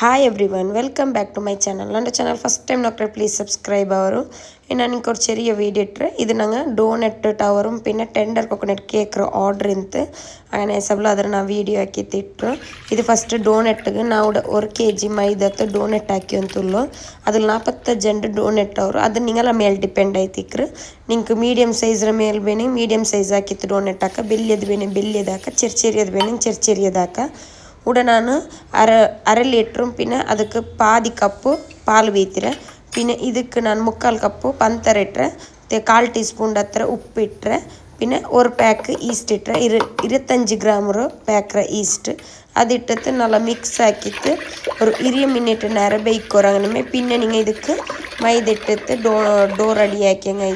hi everyone welcome back to my channel நம்ம channel first time doctor please subscribe ஆகும் நான் இன்னைக்கு ஒரு சிறிய வீடியோ இட்டு இது நாங்கள் டோனட் ಟವರ್ பின்ன டெண்டர் கோகோனட் கேக்கிற ஆர்டர் இருந்து അങ്ങനെ സബ്ല ಅದರ ನಾವು ವೀಡಿಯೋ ಹಾಕಿತ್ತಿಟ್ಟು ಇದು ಫಸ್ಟ್ ಡೋನೆಟ್ಗೆ ನಾವು ஒரு கேஜி மைதாத்து டோனட் ಹಾಕಿ ಅಂತುಲ್ಲೋಮ್ ಅದ್ರಲ್ಲಿ ನಾಲ್ಪತ್ತು ಜನ ಡೋನೆಟ್ ಅವರು ಅದು ನಿಂಗಲ ಮೇಲೆ ಡಿಪೆಂಡ್ ಆಯ್ತಿಕ್ರು ನಿಂಗೆ ಮೀಡಿಯಮ್ ಸೈಜ್ರ ಮೇಲೆ ಬೇನೆ ಮೀಡಿಯಮ್ ಸೈಜ್ ಹಾಕಿತ್ತು ಡೋನೆಟ್ ಹಾಕ ಬೆಲ್ಲಿಯದು ಬೇನೆ ಬೆಲ್ಲಿಯದಾಕ ಚಿರ್ಚಿರಿಯದು ಬೇನೆ ಚಿರ್ಚಿರಿಯದಾಕ உடனான அர அரை லிட்டரும் பின்ன அதுக்கு பாதி கப்பு பால் வீத்துறேன் பின்ன இதுக்கு நான் முக்கால் கப்பு பந்தரட்டுறேன் கால் டீஸ்பூன் டத்திர உப்பிட்டுறேன் பின்ன ஒரு பேக்கு ஈஸ்ட் இட்டுறேன் இரு இருபத்தஞ்சி கிராம் பேக்கிற ஈஸ்ட்டு அது இட்டத்து நல்லா மிக்ஸ் ஆக்கிட்டு ஒரு இரிய மினிட்டு நேரம் பெய்க்கு வராங்கனுமே பின்ன நீங்கள் இதுக்கு மைதிட்டு டோ டோர் அடி ஆக்கிங்க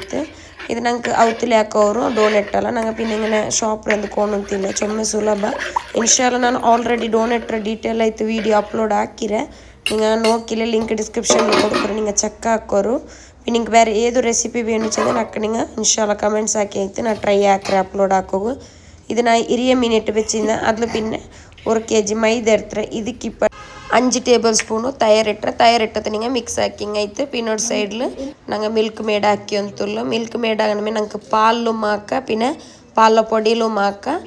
ಇದು ನಂಗೆ ಅವತ್ತಲ್ಲಿ ಹಾಕೋರು ಡೋನೆಟ್ ಅಲ್ಲ ನಂಗೆ ಪಿನ್ ಇಂಗನೆ ಶಾಪ್ ಅಂದ್ಕೊಂಡು ಅಂತಿಲ್ಲ ಚೊಮ್ಮೆ ಸುಲಭ ಇನ್ಶಾಲ್ಲ ನಾನು ಆಲ್ರೆಡಿ ಡೋನೆಟ್ ಡೀಟೇಲ್ ಆಯ್ತು ವಿಡಿಯೋ ಅಪ್ಲೋಡ್ ಹಾಕಿರೆ ನಿಂಗೆ ನೋಕಿಲ್ಲ ಲಿಂಕ್ ಡಿಸ್ಕ್ರಿಪ್ಷನ್లో ಕೊಡ್ತಾರೆ ನಿಂಗೆ ಚೆಕ್ ಹಾಕೋರು ನಿಂಗೆ ಬೇರೆ ಏದು ರೆಸಿಪಿ ಬೇನು ಚಂದ ನಕ್ಕ ನಿಂಗೆ ಇನ್ಶಾಲ್ಲ ಕಮೆಂಟ್ಸ್ ಹಾಕಿ ಆಯ್ತು ನಾನು ಟ್ರೈ ಹಾಕ್ರೆ ಅಪ್ಲೋಡ್ ಹಾಕೋಗು ಇದು ನಾ ಹಿರಿಯ ಮಿನಿಟ್ ಬೆಚ್ಚಿಂದ ಅದ್ಲು ಪಿನ್ನೆ ஒரு கேஜி மைதா எடுத்துறேன் இதுக்கு இப்போ അഞ്ച് ടേബിൾ സ്പൂണ് തൈരിട്ട് തൈരിട്ടത് നിങ്ങൾ ಮಿಕ್ಸ್ ಹಾಕಿಂಗ್ ಐತೆ ಪಿನ್ನೋಡ್ ಸೈಡ್ಲು ನಂಗೆ ಮಿಲ್ಕ್ ಮೇಡ್ ಹಾಕಿ ಅಂತುಲ್ಲು ಮಿಲ್ಕ್ ಮೇಡ್ ಆಗണമേ നമുക്ക് പാലിലും ആക്കാം പിന്നെ പാലിലെ പൊടിയിലും ആക്കാം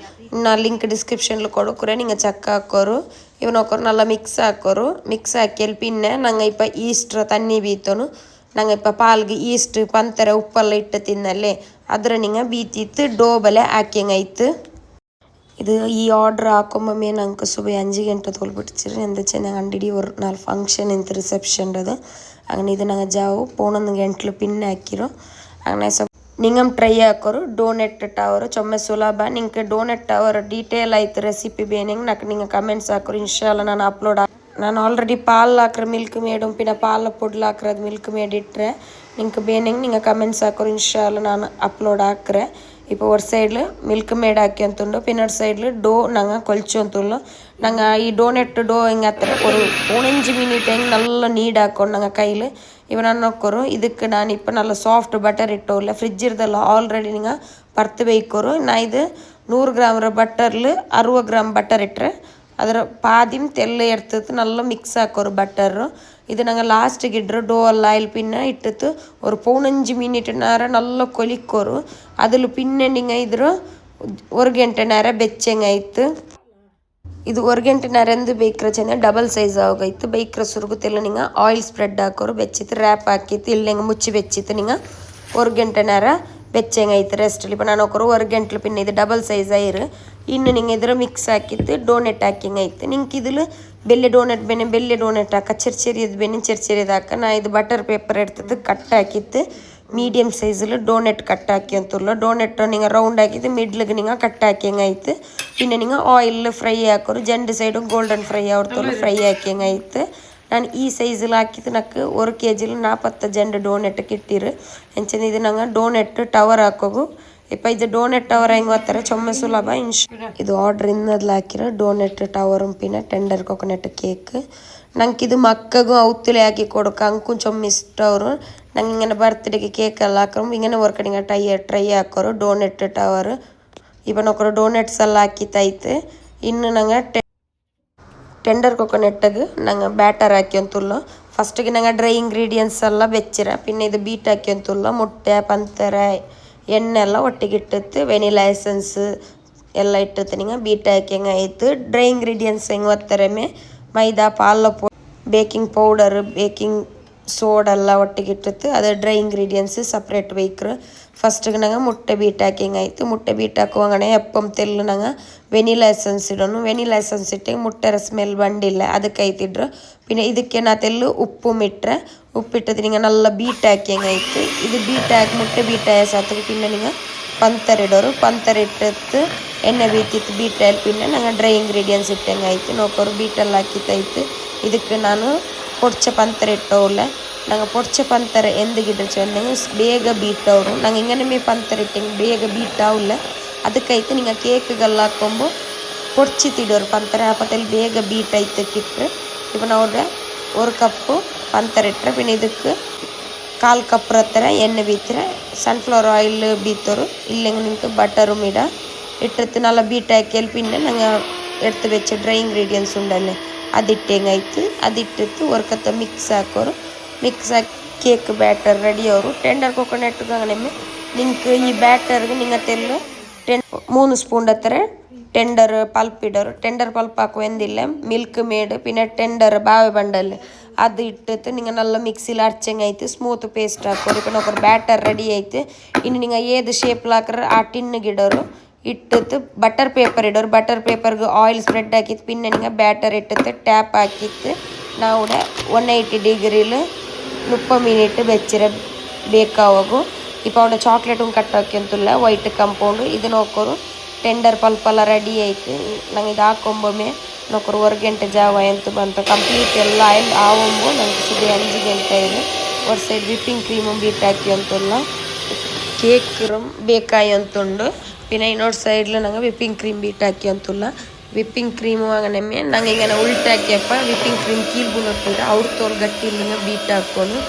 నా లింక్ డిస్క్రిప్షన్లో కొడుకురే நீங்கள் சக்க ಹಾಕೋರು ಇವನ್ನ ಹಾಕೋರು நல்லா ಮಿಕ್ಸ್ ಹಾಕೋರು ಮಿಕ್ಸ್ ಹಾಕಿಯಲ್ಲಿ ಪಿನ್ನೆ ನಂಗೆ இப்போ ஈஸ்ட்ரு தண்ணி பீத்தணும் நாங்கள் இப்போ பாலுக்கு ஈஸ்ட்டு பந்தரை உப்பெல்லாம் இட்டு தின்னல்லே அதில் நீங்கள் பீத்தித்து டோபலை ஆக்கிங்க ஐத்து ಇದು ಈ ಆರ್ಡ್ರ್ ಹಾಕೊಂಬಮ್ಮೆ ನಂಗೆ ಸುಬಿ ಅಂಜಿಗೆ ಗಂಟೆ ತೋಲ್ಬಿಡ್ತೀರಿ ಎಂದ ಚೆನ್ನಾಗಿ ಅಂಗಡಿ ಒರ್ ನಾಲ್ಕು ಫಂಕ್ಷನ್ ಇಂತ ರಿಸೆಪ್ಷನ್ ಅದ അങ്ങനെ ഇത് ഞങ്ങൾ ജാവു പോണെന്ന് ഗണ്ടിൽ പിന്നെ ആക്കിരോ അങ്ങനെ നിങ്ങം ട്രൈ ആക്കോറ് ഡോനെറ്റ് ടവർ ചൊമ്മ സുലഭ നിങ്ങൾക്ക് ഡോനെറ്റ് ടവർ ഡീറ്റെയിൽ ആയിട്ട് റെസിപ്പി ബേനെങ്കിൽ നാക്ക് നിങ്ങൾ കമെൻറ്റ്സ് ആക്കോറ് ഇൻഷാല്ല ഞാൻ അപ്ലോഡ് ആ ನಾನು ಆಲ್ರೆಡಿ ಪಾಲ್ ಹಾಕ್ರೆ ಮಿಲ್ಕ್ ಮೇಡ್ ಪಿನ ಪಾಲ ಪುಡ್ಲು ಹಾಕ್ರೆ ಅದು ಮಿಲ್ಕ್ ಮೇಡ್ ಇಟ್ಟರೆ ನಿಂಗೆ ಬೇನೆಂಗೆ ನಿಂಗೆ ಕಮೆಂಟ್ಸ್ ಹಾಕೋರು ಇನ್ಶಾಲ್ಲ ನಾನು ಅಪ್ಲೋಡ್ ಹಾಕ್ರೆ ഇപ്പോൾ ഒരു സൈഡിൽ മിൽക്ക് മെയ്ഡ് ആക്കി അന്തുണ്ട് പിന്നെ ഒരു സൈഡിൽ ഡോ ഞങ്ങൾ കൊലിച്ചു അന്തുള്ളു ഞങ്ങൾ ഈ ഡോനെട്ട് ഡോ എങ്ങനെ അത്ര ഒരു പതിനഞ്ച് മിനിറ്റ് എങ്ങനെ നല്ല നീഡാക്കും ഞങ്ങൾ കയ്യിൽ ഇവ നന്നൊക്കൊരു ഇതൊക്കെ ഞാൻ ഇപ്പം നല്ല സോഫ്റ്റ് ബട്ടർ ഇട്ടോല്ല ഫ്രിഡ്ജ് ഇരുതല്ല ஆல்ரெடி நீங்கள் பருத்து வைக்கொரு நான் இது நூறு கிராம் பட்டரில் அறுபது கிராம் பட்டர் இட்டுறேன் ಅದರ ಪಾದಿಮ್ ತೆಲ್ಲ ಎಡ್ತಿತ್ತು ನಲ್ಲ ಮಿಕ್ಸ್ ಹಾಕೋರು ಬಟರು ಇದು ನಂಗೆ ಲಾಸ್ಟಿಗೆ ಇಡ್ರು ಡೋ ಅಲ್ಲ ಇಲ್ಲಿ ಪಿನ್ನ ಇಟ್ಟಿತ್ತು ஒரு பவுனஞ்சு மினிட் நேரம் நல்லா கொலிக்கோரு அதில் பின்னண்டிங்க ಇದ್ರು ஒரு கெண்ட நேரம் ಬೆಚ್ಚಂಗೆ ಆಯ್ತು ಇದು ஒரு ಗಂಟೆ ನೆರೆಂದು ಬೇಯ್ಕ್ರ ಚೆಂದ ಡಬಲ್ ಸೈಜ್ ಆಗೋಯ್ತು ಬೇಯ್ಕ್ರ ಸುರುಗುತ್ತೆಲ್ಲ ನಿಂಗೆ ಆಯಿಲ್ ಸ್ಪ್ರೆಡ್ ಹಾಕೋರು ಬೆಚ್ಚಿತ್ತು ರ್ಯಾಪ್ ಹಾಕಿತ್ತು ಇಲ್ಲಿ ಹಿಂಗೆ ಮುಚ್ಚಿ ಬೆಚ್ಚಿತ್ತು ನಿಂಗೆ ஒரு ಗಂಟೆ நேரம் ಬೆಚ್ಚಂಗೆ ಆಯ್ತು ರೆಸ್ಟ್ இப்போ ನಾನು ಒಕ್ಕರು ஒரு ಗಂಟ್ಲು ಪಿನ್ನ ಇದು ಡಬಲ್ ಸೈಜ್ ಆಯಿರು ಇನ್ನು ನಿಂಗೆ ಇದರ ಮಿಕ್ಸ್ ಹಾಕಿತ್ತು ಡೋನೆಟ್ ಹಾಕಿಂಗ್ ಆಯ್ತು ನಿಂಗೆ ಇದಿಲ್ ಬೆಲ್ಲೆ ಡೋನೆಟ್ ಬೇನೆ ಬೆಲ್ಲೆ ಡೋನೆಟ್ ಹಾಕ ಚರ್ಚೆರಿಯದು ಬೇನೆ ಚರ್ಚೆರಿಯದು ಹಾಕ ನಾ ಇದು ಬಟರ್ ಪೇಪರ್ ಎಡ್ತದ್ದು ಕಟ್ ಹಾಕಿತ್ತು മീഡിയം സൈസിൽ ഡോണറ്റ് കട്ടാക്കി എത്തുള്ളൂ ഡോണറ്റ് നിങ്ങൾ റൗണ്ട് ആക്കിയത് മിഡിലേക്ക് നിങ്ങൾ കട്ടാക്കിയങ്ങായിട്ട് പിന്നെ നിങ്ങൾ ഓയിലിൽ ഫ്രൈ ആക്കൊരു രണ്ട് സൈഡും ഗോൾഡൻ ഫ്രൈ ആവത്തുള്ളൂ ഫ്രൈ ആക്കി ആക്കിയങ്ങായിട്ട് ഞാൻ ഈ സൈസിലാക്കിയത് നക്ക് ഒരു കെ ജിയിൽ നാൽപ്പത്തഞ്ച് ഡോണറ്റ് കിട്ടിയിരു എന്നുവെച്ചാൽ ഇത് ഞങ്ങൾ ഡോണറ്റ് ടവർ ആക്കും ಇಪ್ಪ ಇದು ಡೋನೆಟ್ ಟವರ್ ಹೆಂಗೋ ಆತರ ಚೊಮ್ಮೆ ಸುಲಭ ಇನ್ಶ್ ಇದು ಆರ್ಡರ್ ಇನ್ನದ್ಲ ಹಾಕಿರೋ ಡೋನೆಟ್ ಟವರ್ ಉಂಪಿನ ಟೆಂಡರ್ ಕೊಕೊನೆಟ್ ಕೇಕ್ ನಂಗೆ ಇದು ಮಕ್ಕಗೂ ಔತ್ತಲೆ ಹಾಕಿ ಕೊಡಕ ಅಂಕು ಚೊಮ್ಮೆ ಇಷ್ಟವರು ನಂಗೆ ಇಂಗನೆ ಬರ್ತ್ಡೇಗೆ ಕೇಕ್ ಎಲ್ಲ ಹಾಕರು ಇಂಗನೆ ಹೊರ್ಕಡಿಂಗ ಟೈ ಟ್ರೈ ಹಾಕೋರು ಡೋನೆಟ್ ಟವರ್ ಇಪ್ಪ ನೊಕ್ಕರು ಡೋನೆಟ್ಸ್ ಎಲ್ಲ ಹಾಕಿತ್ತೈತೆ ಇನ್ನು ನಂಗೆ ಟೆಂಡರ್ കൊക്കോനട്ടക്ക് ഞങ്ങൾ ബാറ്റർ ആക്കിയൊന്നുള്ള ഫസ്റ്റ് ഞങ്ങൾ ഡ്രൈ ഇൻഗ്രീഡിയൻസ് എല്ലാം വെച്ചിരാം പിന്നെ ഇത് ബീറ്റ് ആക്കിയൊന്നുള്ള മുട്ട പന്തര எண்ணெயெல்லாம் ஒட்டிக்கிட்டு வெனிலா எசன்ஸு எல்லாம் இட்டு தனிங்க பீட்டா கேங்காய் எடுத்து ட்ரை இன்க்ரீடியன்ஸ் எங்கே வத்தரமே மைதா பாலில் போ பேக்கிங் பவுடரு பேக்கிங் சோடெல்லாம் ஒட்டிக்கிட்டு அதை ட்ரை இன்க்ரீடியன்ஸு செப்பரேட் வைக்கிறேன் ಫಸ್ಟಿಗೆ ನಂಗೆ ಮುಟ್ಟೆ ಬೀಟ್ ಹಾಕಿ ಆಯಿತು ಮುಟ್ಟೆ ಬೀಟ್ ಹಾಕುವಂಗೇ ಎಪ್ಪಮ್ ತೆಲ್ಲು ನಂಗೆ ಇಡೋನು ಎಸೆನ್ಸ್ ಇಡೋನು ಲೈಸನ್ಸ್ ಇಟ್ಟಿ ಮುಟ್ಟೆ ರ ಸ್ಮೆಲ್ ಬಂಡಿಲ್ಲ ಅದಕ್ಕೆ ಐತಿದ್ರು ಪಿನ್ನೆ ಇದಕ್ಕೆ ನಾನು ತೆಲ್ಲು ಉಪ್ಪು ಇಟ್ಟರೆ ಉಪ್ಪಿಟ್ಟದ ನಿಂಗೆ ನಲ್ಲ ಬೀಟ್ ಹಾಕಿ ಆಯಿತು ಇದು ಬೀಟ್ ಹಾಕಿ ಮುಟ್ಟೆ ಬೀಟ್ ಆಯೋ ಸತ್ತಿಗೆ ಪಿನ್ನೆ ಇಡೋರು ಪಂತರಿಡೋರು ಎಣ್ಣೆ ಬೀತಿತ್ತು ಬೀಟ್ ಆಯ್ಲಿ ಪಿನ್ನೆ ನಂಗೆ ಡ್ರೈ ಇಂಗ್ರೀಡಿಯೆಂಟ್ಸ್ ಇಟ್ಟಂಗೆ ಆಯ್ತು ನೋಕ್ಕೋರು ಹಾಕಿ ತೈತೆ ಇದಕ್ಕೆ ನಾನು ಪೊಡಿಸ ಪಂತರಿಟ್ಟವು ನಂಗೆ ಪೊಡ್ಚೆ ಪಂತರ ಎಂದಗಿಡ್ರೆ ಚೊಲ್ಲಂಗೆ ಬೇಗ ಬೀಟ್ ಅವರು ನಂಗೆ ಇಂಗನಮೆ ಪಂತರ ಇಟ್ಟಂಗೆ ಬೇಗ ಬೀಟ್ ಆವಲ್ಲ ಅದಕ್ಕೈತೆ ನಿಂಗೆ ಕೇಕ್ಗೆಲ್ಲ ಹಾಕೊಂಬು பொடிச்சு திடுவார் பந்தரை அப்பத்தில் வேக பீட் ஐத்து கிட்டு இப்போ நான் ஒரு ஒரு கப்பு பந்தரிட்டுற பின் இதுக்கு கால் கப் ரத்தரை எண்ணெய் பீத்துறேன் சன்ஃப்ளவர் ஆயில் பீத்தரும் இல்லைங்க நிற்கு பட்டரும் இட இட்டுறது நல்லா பீட் ஆக்கேல் பின்ன நாங்கள் எடுத்து வச்ச ட்ரை இன்க்ரீடியன்ஸ் உண்டல்ல அதிட்டேங்க ஐத்து அதிட்டு ஒரு கத்தை மிக்ஸ் ஆக்கோரும் ಮಿಕ್ಸ್ ಕೇಕ್ ಬ್ಯಾಟರ್ ರೆಡಿ ಅವರು ಟೆಂಡರ್ ಕೊಕೊನೆಟ್ ನೆಮ್ಮೆ ನಿಂಕ್ ಈ ಬ್ಯಾಟರ್ಗೆ ನಿಂಗತ್ತೆಲ್ಲ ಟೆನ್ ಮೂನು ಸ್ಪೂನ್ ಅತ್ತರ ಟೆಂಡರ್ ಪಲ್ಪ್ ಇಡೋರು ಟೆಂಡರ್ ಪಲ್ಪ್ ಎಂದಿಲ್ಲ ಮಿಲ್ಕ್ ಮೇಡ್ ಪಿನ್ನ ಟೆಂಡರ್ ಬಾವೆ ಬಂಡಲ್ ಅದು ಇಟ್ಟಿತ್ತು ನಿಂಗೆ ನಲ್ಲ ಮಿಕ್ಸಿಲಿ ಅರ್ಚಂಗ್ ಐತೆ ಸ್ಮೂತ್ ಪೇಸ್ಟ್ ಹಾಕೋರು ಪಿನ್ನ ಒಬ್ಬರು ಬ್ಯಾಟರ್ ರೆಡಿ ಐತೆ ಇನ್ನು ನಿಂಗೆ ಏದು ಶೇಪ್ ಹಾಕ್ರ ಆ ಟಿನ್ನಿಗೆ ಇಡೋರು ಬಟರ್ ಪೇಪರ್ ಇಡೋರು ಬಟರ್ ಪೇಪರ್ಗೆ ಆಯಿಲ್ ಸ್ಪ್ರೆಡ್ ಹಾಕಿತ್ತು ಪಿನ್ನ ನಿಂಗೆ ಬ್ಯಾಟರ್ ಇಟ್ಟಿತ್ತು ಟ್ಯಾಪ್ ಹಾಕಿತ್ತು ನಾವು ಒನ್ ಏಯ್ಟಿ ಡಿಗ್ರಿಲಿ മുപ്പത് ಮಿನಿಟ್ ಬೆಚ್ಚರೆ ಬೇಕಾವಾಗು ಇಪ್ಪ ಅವನ ಚಾಕ್ಲೇಟ್ ಹಾಕಿ ಅಂತಲ್ಲ ವೈಟ್ ಕಂಪೌಂಡು ಇದು ಹೋಗೋರು ಟೆಂಡರ್ ಪಲ್ಪಲ್ಲ ರೆಡಿ ಆಯ್ತು ನಂಗೆ ಇದು ಹಾಕೊಂಬೊಮ್ಮೆ ನೋಕೋರು ಒಂದು ಗಂಟೆ ಜಾವ ಎಂತ ಬಂತು ಕಂಪ್ಲೀಟ್ ಎಲ್ಲ ಆಯಿಲ್ ಆವೊಂಬು ನಂಗೆ ಸುದಿ ಅಂಜು ಗಂಟೆ ಇದೆ ಒಂದು ಸೈಡ್ ವಿಪ್ಪಿಂಗ್ ಕ್ರೀಮು ಬೀಟ್ ಹಾಕಿ ಅಂತಲ್ಲ ಕೇಕ್ ಬೇಕಾಯಿ ಅಂತುಂಡು ಇನ್ನೊಂದು ಸೈಡ್ ನಂಗೆ ವಿಪ್ಪಿಂಗ್ ಕ್ರೀಮ್ ಬೀಟ್ ಹಾಕಿ ಅಂತಿಲ್ಲ ವಿಪ್ಪಿಂಗ್ ಕ್ರೀಮು അങ്ങനെ ನಂಗೆ ಹಿಂಗೆ ಉಲ್ಟ ಹಾಕಿಯಪ್ಪ ವಿಪ್ಪಿಂಗ್ ಕ್ರೀಮ್ ಕೀಲ್ಗೂ ನೋಡ್ಕೊಂಡ್ರೆ ಅವ್ರ ತೋಲ್ ಇಲ್ಲಿಂದ ಬೀಟ್ ಹಾಕ್ಕೊಂಡು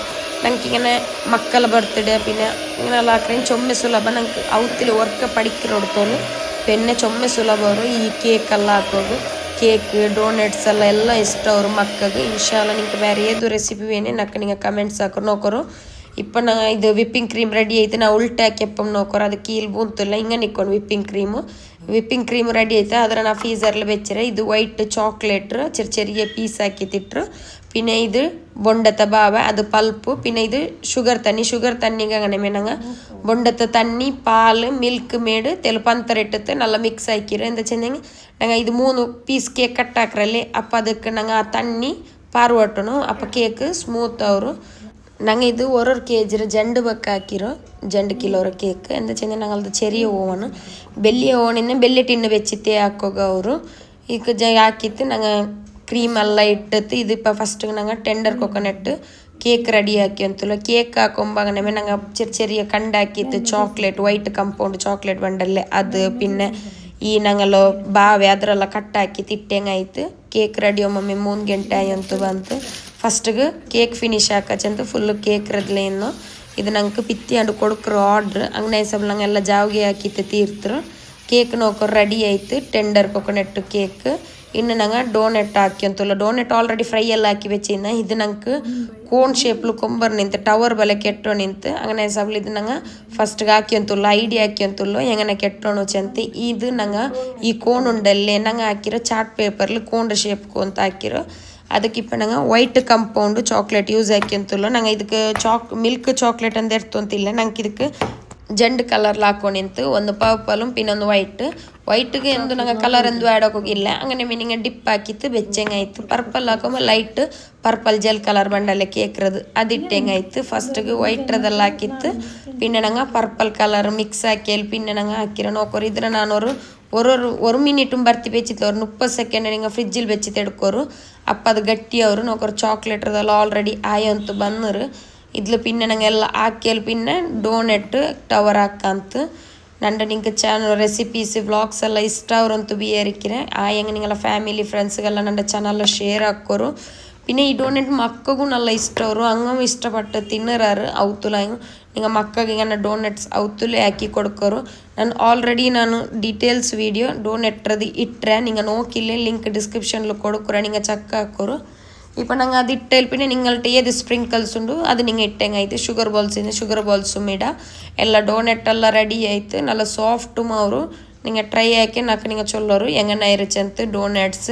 ನಂಗೆ ഇങ്ങനെ ಮಕ್ಕಳ ബർത്ത്ഡേ പിന്നെ ഇങ്ങനെയുള്ള ಹಾಕ್ರೆ ಚೊಮ್ಮೆ ಸುಲಭ ನಂಗೆ ಅವತ್ತಿൽ ವರ್ಕ್ ಪಡಿಕ್ಕಿರೋಡ್ತೋನು ಪೆನ್ನೆ ಚೊಮ್ಮೆ ಸುಲಭ ಅವರು ಈ ಕೇಕೆಲ್ಲ ಹಾಕೋದು ಕೇಕ್ ಡೋನೆಟ್ಸ್ ಎಲ್ಲ ಎಲ್ಲ ಇಷ್ಟ ಅವರು ಮಕ್ಕಳಿಗೆ ಇನ್ಶಾಲ ನಿಂಗೆ ಬೇರೆ ಏದು ರೆಸಿಪಿ ಏನೇ ನಕ್ಕ ನಿಂಗೆ ಕಮೆಂಟ್ಸ್ ಹಾಕೋರು ನೋಕರು ಇಪ್ಪ ನಾ ಇದು ವಿಪ್ಪಿಂಗ್ ಕ್ರೀಮ್ ರೆಡಿ ಐತೆ ನಾ ಉಲ್ಟಾಕಿ ಎಪ್ಪ ನೋಕೋರು ಅದು ಕೀಲ್ ಬೂಂತಿಲ್ಲ ಹಿಂಗೆ ನಿಕ್ಕೊಂಡು whipping cream whipping cream ready ಆಯ್ತಾ ಅದರ ನಾ ಫೀಸರ್ಲ ಬೆಚ್ಚರೆ ಇದು ವೈಟ್ ಚಾಕ್ಲೇಟ್ರ್ ಚೆರ್ ಚೆರಿಯ ಪೀಸ್ ಹಾಕಿತಿಟ್ರು പിന്നെ ഇത് ബൊണ്ടത്തെ ബാവ അത് പൾപ്പ് പിന്നെ ഇത് ഷുഗർ തണ്ണി ഷുഗർ തണ്ണിക്ക് അങ്ങനെ വേണങ്ങ ബൊണ്ടത്തെ തണ്ണി പാല് മിൽക്ക് മേട് തെളുപ്പന്തരിട്ടിട്ട് നല്ല മിക്സ് ആക്കിരും എന്താ വെച്ചിട്ടുണ്ടെങ്കിൽ ഞങ്ങൾ ഇത് മൂന്ന് പീസ് കേക്ക് കട്ടാക്കറല്ലേ അപ്പം അതൊക്കെ ഞങ്ങൾ ആ തണ്ണി പാറുവട്ടണം അപ്പം കേക്ക് സ്മൂത്ത് ആവും ನಂಗೆ ಇದು ಒರೊರು ಕೆ ಜಿರ ಜಂಡು ಬೊಕ್ಕ ಹಾಕಿರೋ ಜಂಡು ಕಿಲೋರ ಕೇಕ್ ಎಂದ ಚೆಂದ ನಂಗಲ್ದು ಚೆರಿಯ ಓವನು ಬೆಲ್ಲಿಯ ಓಣಿನ ಬೆಲ್ಲೆ ಟಿನ್ನು ಬೆಚ್ಚಿತ್ತೆ ಹಾಕೋಗ ಅವರು ಈಗ ಜ ಹಾಕಿತ್ತು ನಂಗೆ ಕ್ರೀಮ್ ಎಲ್ಲ ಇಟ್ಟತ್ತು ಇದು இப்போ ஃபஸ்ட்டு நாங்கள் டெண்டர் கொக்கனட்டு கேக் ரெடி ஆக்கியந்துல கேக் ஆக்கும்பாங்கனமே நாங்கள் ചെറിയ ചെറിയ കണ്ടാക്കിയത് ചോക്ലേറ്റ് വൈറ്റ് കമ്പൗണ്ട് ചോക്ലേറ്റ് വണ്ടല്ലേ അത് പിന്നെ ഈ ഞങ്ങളോ ബാവെ ಅದರೆಲ್ಲ ಕಟ್ಟಾಕಿ ತಿಟ್ಟೆಂಗಾಯ್ತು ಕೇಕ್ ರೆಡಿ ಒಮ್ಮೊಮ್ಮೆ ಮೂರು ಗಂಟೆ ಆಯಂತು ಬಂತು ഫസ്റ്റ് ಕೇಕ್ ಫಿನಿಶ್ ആക്കച്ചಂತ ಫುಲ್ಲು ಕೇಕ್ ರದ್ಲೇನು ಇದು ನಂಗೆ ಪಿತ್ತಿ ಅಂಡ್ ಕೊಡ್ಕ್ರು ಆರ್ಡ್ರ್ ಅಂಗನೆ ಸಬ್ ನಂಗೆಲ್ಲ ಜಾವಿಗೆ ಹಾಕಿತ್ತು ತೀರ್ತರು ಕೇಕ್ ನೋಕೋ ರೆಡಿ ಆಯ್ತು ಟೆಂಡರ್ ಕೊಕೊನೆಟ್ ಕೇಕ್ ಇನ್ನು ನಂಗೆ ಡೋನೆಟ್ ಹಾಕಿ ಅಂತುಲ್ಲ ಡೋನೆಟ್ ಆಲ್ರೆಡಿ ಫ್ರೈ ಎಲ್ಲ ಹಾಕಿ ಬೆಚ್ಚಿನ ಇದು ನಂಗೆ ಕೋನ್ ಶೇಪ್ಲು ಕೊಂಬರ್ ನಿಂತು ಟವರ್ ಬಲೆ ಕೆಟ್ಟೋ ನಿಂತು ಅಂಗನೆ ಸಬ್ಲು ಇದು ನಂಗೆ ಫಸ್ಟ್ಗೆ ಹಾಕಿ ಐಡಿ ಹಾಕಿ ಅಂತಲ್ಲ ಹೆಂಗನ ಕೆಟ್ಟೋಣ ಚಂತ ಇದು ನಂಗೆ ಈ ಕೋನ್ ಉಂಡಲ್ಲಿ ನಂಗೆ ಹಾಕಿರೋ ಚಾರ್ಟ್ ಪೇಪರ್ಲಿ ಕೋನ್ ಶೇಪ್ ಅಂತ ಹಾಕಿರೋ ಅದಕ್ಕೆ ಇಪ್ಪ ವೈಟ್ ಕಂಪೌಂಡ್ ಚಾಕ್ಲೇಟ್ ಯೂಸ್ ಹಾಕಿ ಅಂತಲ್ಲ ನಂಗೆ ಇದಕ್ಕೆ ಚಾಕ್ ಮಿಲ್ಕ್ ಚಾಕ್ಲೇಟ್ ಅಂತ ಇರ್ತಂತಿಲ್ಲ ನಂಗೆ ಇದಕ್ಕೆ ಜೆಂಡ್ ಕಲರ್ ಹಾಕೊಂಡಿಂತು ಒಂದು ಪರ್ಪಲ್ ಪಿನ್ನೊಂದು ವೈಟ್ ವೈಟ್ಗೆ ಎಂದು ನಂಗೆ ಕಲರ್ ಎಂದು ಆ್ಯಡ್ ಹೋಗಿಲ್ಲ ಹಂಗನೆ ಮೀನಿಂಗ ಡಿಪ್ ಹಾಕಿತ್ತು ಬೆಚ್ಚೆಂಗಾಯ್ತು ಪರ್ಪಲ್ ಹಾಕೊಂಬ ಲೈಟ್ ಪರ್ಪಲ್ ಜೆಲ್ ಕಲರ್ ಬಂಡಲೆ ಕೇಕ್ರದು ಅದಿಟ್ಟೆಂಗಾಯ್ತು ಫಸ್ಟ್ಗೆ ವೈಟ್ರದೆಲ್ಲ ಹಾಕಿತ್ತು ಪಿನ್ನ ನಂಗೆ ಪರ್ಪಲ್ ಕಲರ್ ಮಿಕ್ಸ್ ಹಾಕಿ ಅಲ್ಲಿ ಪಿನ್ನ ನಂಗೆ ಹಾಕಿರೋ ನೋಕೋರು ಇದ್ರೆ ನಾನೋರು ஒரு ஒரு ஒரு மினிட்டும் பர்த்தி பேச்சித்து ஒரு முப்பது செகண்ட் நீங்கள் ಫ್ರಿಜ್ಜಿಲ್ ಬೆಚ್ಚಿತ್ತು ಎಡ್ಕೋರು ಅಪ್ಪ ಅದು ಗಟ್ಟಿ ಅವರು ನೋಕರು ಚಾಕ್ಲೇಟ್ ಅದೆಲ್ಲ ಆಲ್ರೆಡಿ ಆಯಂತು ಬಂದರು ಇದ್ಲು ಪಿನ್ನೆ ನಂಗೆಲ್ಲ ಹಾಕಿಯಲ್ಲಿ ಪಿನ್ನೆ ಡೋನೆಟ್ ಟವರ್ ಹಾಕಂತು ನಂಡ ನಿಂಗೆ ಚಾನಲ್ ರೆಸಿಪೀಸ್ ವ್ಲಾಗ್ಸ್ ಎಲ್ಲ ಇಷ್ಟ ಅವರಂತೂ ಬಿಯರಿಕ್ಕಿರೆ ಆಯಂಗೆ ನಿಂಗೆಲ್ಲ ಫ್ಯಾಮಿಲಿ ಫ್ರೆಂಡ್ಸ್ಗೆಲ್ಲ ನಂಡ ಚಾನಲ್ ಶೇರ್ ಹಾಕೋರು പിന്നെ ഈ ഡോണറ്റ് മക്കൾക്കും നല്ല ഇഷ്ടമാവും അങ്ങനെ ഇഷ്ടപ്പെട്ട് തിന്നറാറ് ഔത്തുലായും ನಿಮ್ಮ ಮಕ್ಕಳಿಗೆ ಡೋನೆಟ್ಸ್ ಅವುಳ್ಳಿ ಹಾಕಿ ಕೊಡ್ಕೋರು ನಾನು ಆಲ್ರೆಡಿ ನಾನು ಡೀಟೇಲ್ಸ್ ವೀಡಿಯೋ ಡೋನೆಟ್ರದ್ದು ಇಟ್ಟರೆ ನೀವು ನೋಕಿಲ್ಲೇ ಲಿಂಕ್ ಡಿಸ್ಕ್ರಿಪ್ಷನ್ಲು ಕೊಡ್ಕೊರ ನಿಂಗೆ ಚಕ್ಕ ಹಾಕೋರು ಇಪ್ಪ ನಂಗೆ ಅದು ಇಟ್ಟ ನಿಂಗಲ್ಟ ಏದು ಸ್ಪ್ರಿಂಕಲ್ಸ್ ಉಂಡು ಅದು ಇಟ್ಟಂಗೆ ಐತೆ ಶುಗರ್ ಬಾಲ್ಸ್ ಇದೆ ಶುಗರ್ ಬಾಲ್ಸು ಮೇಡ ಎಲ್ಲ ಡೋನೆಟ್ ಎಲ್ಲ ರೆಡಿ ಆಯಿತು ಸಾಫ್ಟ್ ಅವರು ನಿಂಗೆ ಟ್ರೈ ಆಕಿ ನಾಲ್ಕು ನೀವು ಚಲೋರು ಎಂಗೆನ ಆಯಿ ಡೋನೆಟ್ಸ್ ಡೋನಟ್ಸ್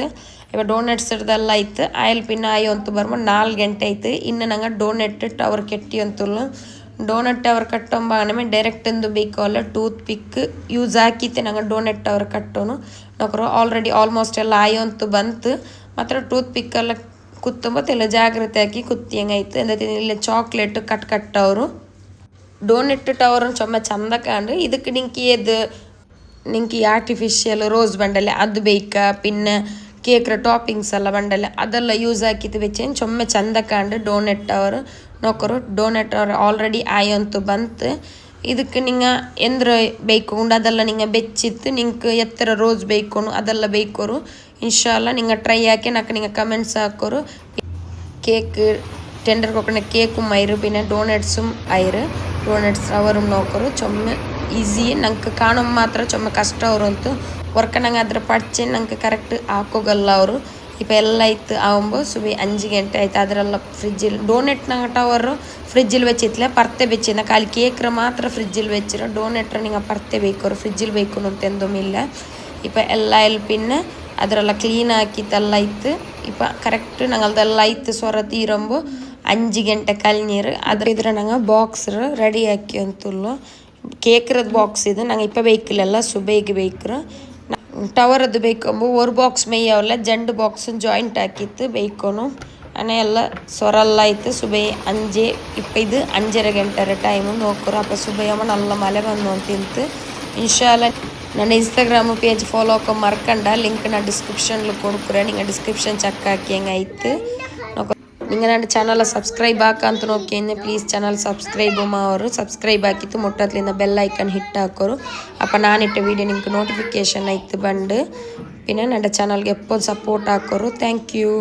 ಡೋನೆಟ್ಸ್ ಡೋನಟ್ಸ್ ಆಯ್ತು ಆಯಿಲ್ ಪಿನ್ನ ಆಯೋ ಅಂತು ಬರಮ ನಾಲ್ಕು ಗಂಟೆ ಆಯ್ತು ಇನ್ನು ನಂಗೆ ಡೋನೆಟ್ ಟವರ್ ಕೆಟ್ಟಿ ಅಂತು டோனட் ಕಟ್ಟೊಂಬ கட்டோம்பாங்கனமே ಡೈರೆಕ್ಟ್ ಎಂದು ಬೇಕು ಅಲ್ಲ ಟೂತ್ ಪಿಕ್ ಯೂಸ್ ಹಾಕಿತ್ತೆ ನಂಗೆ ಡೋನೆಟ್ ಟವರ್ ಕಟ್ಟೋನು ನೋಕರು ಆಲ್ರೆಡಿ ಆಲ್ಮೋಸ್ಟ್ ಎಲ್ಲ ಆಯೋಂತು ಬಂತು ಮಾತ್ರ ಟೂತ್ ಪಿಕ್ ಎಲ್ಲ ಕುತ್ತೊಂಬತ್ತೆಲ್ಲ ಜಾಗ್ರತೆ ಹಾಕಿ ಕುತ್ತಿ ಹೆಂಗಾಯ್ತು ಎಂದತಿ ಇಲ್ಲಿ ಚಾಕ್ಲೇಟ್ ಕಟ್ ಕಟ್ಟವರು ಡೋನೆಟ್ ಟವರ್ ಚೊಮ್ಮ ಚಂದ ಕಾಣ್ರಿ ಇದಕ್ಕೆ ನಿಂಕಿ ಅದು ನಿಂಕಿ ಆರ್ಟಿಫಿಷಿಯಲ್ ರೋಸ್ ಬಂಡಲೆ ಅದು ಬೇಕಾ ಪಿನ್ನ ಕೇಕ್ರ ಟಾಪಿಂಗ್ಸ್ ಎಲ್ಲ ಬಂಡಲೆ ಅದೆಲ್ಲ ಯೂಸ್ ಹಾಕಿತ್ತು ಬೆಚ್ಚೇನು ಚೊಮ್ಮೆ ಚಂದ ಕಾಣ್ರಿ ಡೋನೆಟ್ ಟವರ್ ನೌಕರು ಡೋನೆಟ್ ಅವ್ರ ಆಲ್ರೆಡಿ ಆಯಂತು ಬಂತು ಇದಕ್ಕೆ ನಿಂಗೆ ಎಂದ್ರ ಬೇಕು ಉಂಡು ಅದೆಲ್ಲ ನಿಂಗೆ ಬೆಚ್ಚಿತ್ತು ನಿಂಗೆ ಎತ್ತರ ರೋಸ್ ಬೇಕು ಅದೆಲ್ಲ ಬೇಕೋರು ಇನ್ಶಾಲ್ಲ ನಿಂಗೆ ಟ್ರೈ ಹಾಕಿ ನಾಲ್ಕು ನಿಂಗೆ ಕಮೆಂಟ್ಸ್ ಹಾಕೋರು ಕೇಕ್ ಟೆಂಡರ್ ಕೊಕ್ಕಂಡ ಕೇಕು ಮೈರು ಪಿನ್ನ ಡೋನೆಟ್ಸು ಐರು ಡೋನೆಟ್ಸ್ ಅವರು ನೋಕರು ಚೊಮ್ಮೆ ಈಸಿ ನಂಗೆ ಕಾಣೋ ಮಾತ್ರ ಚೊಮ್ಮೆ ಕಷ್ಟ ಅವರು ಅಂತೂ ವರ್ಕ್ ನಂಗೆ ಅದ್ರ ಪಡ್ಚೆ ನಂಗೆ ಕರೆಕ್ಟ್ ಹಾಕೋಗಲ್ಲ ಅವರು ಇಪ್ಪ ಎಲ್ಲ ಇತ್ತು ಅವಂಬು ಸುಬಿ ಅಂಜು ಗಂಟೆ ಆಯ್ತು ಫ್ರಿಜ್ ಫ್ರಿಜ್ಜಲ್ಲಿ ಡೋನೆಟ್ ನಂಗೆ ಟವರು ಫ್ರಿಜ್ಜಲ್ಲಿ ವೆಚ್ಚಿತ್ತಲ ಪರ್ತೆ ಬೆಚ್ಚಿನ ಖಾಲಿ ಕೇಕ್ರೆ ಮಾತ್ರ ಫ್ರಿಜ್ಜಲ್ಲಿ ವೆಚ್ಚರು ಡೋನೆಟ್ರ ನಿಂಗೆ ಪರ್ತೆ ಬೇಕೋರು ಫ್ರಿಜ್ಜಲ್ಲಿ ಬೇಕು ಇಲ್ಲ ಇಪ್ಪ ಎಲ್ಲ ಇಲ್ಲಿ ಪಿನ್ನ ಕ್ಲೀನ್ ಹಾಕಿತ್ತಲ್ಲ ಇತ್ತು ಇಪ್ಪ ಕರೆಕ್ಟ್ ನಂಗೆ ಅಲ್ಲದೆಲ್ಲ ಇತ್ತು ಸ್ವರ ತೀರಂಬು ಅಂಜು ಗಂಟೆ ಕಲ್ ನೀರು ಅದ್ರ ಇದ್ರ ನಂಗೆ ಬಾಕ್ಸ್ರ ರೆಡಿ ಹಾಕಿ ಅಂತಲ್ಲ ಕೇಕ್ರದ ಬಾಕ್ಸ್ ಇದು ನಂಗೆ ಇಪ್ಪ ಬೇಕಿಲ್ಲ ಎಲ್ಲ ಬೇಕ್ರು ಟವರದ್ದು ಬೇಕಂಬು ಒಂದು ಬಾಕ್ಸ್ ಮೇಯ್ಯಾವಲ್ಲ ಜಂಡು ಬಾಕ್ಸು ಜಾಯಿಂಟ್ ಹಾಕಿತ್ತು ಬೇಯ್ಕೊನು ಅಣ್ಣ ಎಲ್ಲ ಸೊರಲ್ಲ ಆಯ್ತು ಸುಬೈ ಅಂಜೆ ಇಪ್ಪೈದು ಅಂಜರ ಗಂಟೆರ ಟೈಮು ನೋಕ್ಕರು ಅಪ್ಪ ಸುಬಯ್ಯಮ್ಮ ನಲ್ಲ ಮಲೆ ಬಂದು ಅಂತಿಂತು ಇನ್ಶಾಲ್ಲ ನನ್ನ ಇನ್ಸ್ಟಾಗ್ರಾಮ್ ಪೇಜ್ ಫಾಲೋ ಹಾಕೋ ಮರ್ಕಂಡ ಲಿಂಕ್ ನಾನು ಡಿಸ್ಕ್ರಿಪ್ಷನ್ಲು ಕೊಡ್ಕುರ நீங்கள் ಡಿಸ್ಕ್ರಿಪ್ಷನ್ ಚೆಕ್ ಹಾಕಿ ಹೆಂಗಾಯ್ತು ನೀವು ನನ್ನ ಚಾನಲ ಸಬ್ಸ್ಕ್ರೈಬ್ ಆಗಾಂತ ನೋಕಿ ಪ್ಲೀಸ್ ಚಾನಲ್ ಸಬ್ಸ್ಕ್ರೈಬ್ ಅವರು ಸಬ್ಸ್ಕ್ರೈಬ್ ಆಕಿತ್ತು ಆಗಿತ್ತು ಬೆಲ್ ಐಕಾನ್ ಹಿಟ್ ಹಾಕೋರು ಅಪ್ಪ ನಾನಿಟ್ಟ ವೀಡಿಯೋ ನಿಮಗೆ ನೋಟಿಫಿಕೇಶನ್ ಆಯಿತು ಬಂದು ನನ್ನ ಚಾನಲ್ಗೆ ಸಪೋರ್ಟ್ ಹಾಕೋರು ಥ್ಯಾಂಕ್ ಯು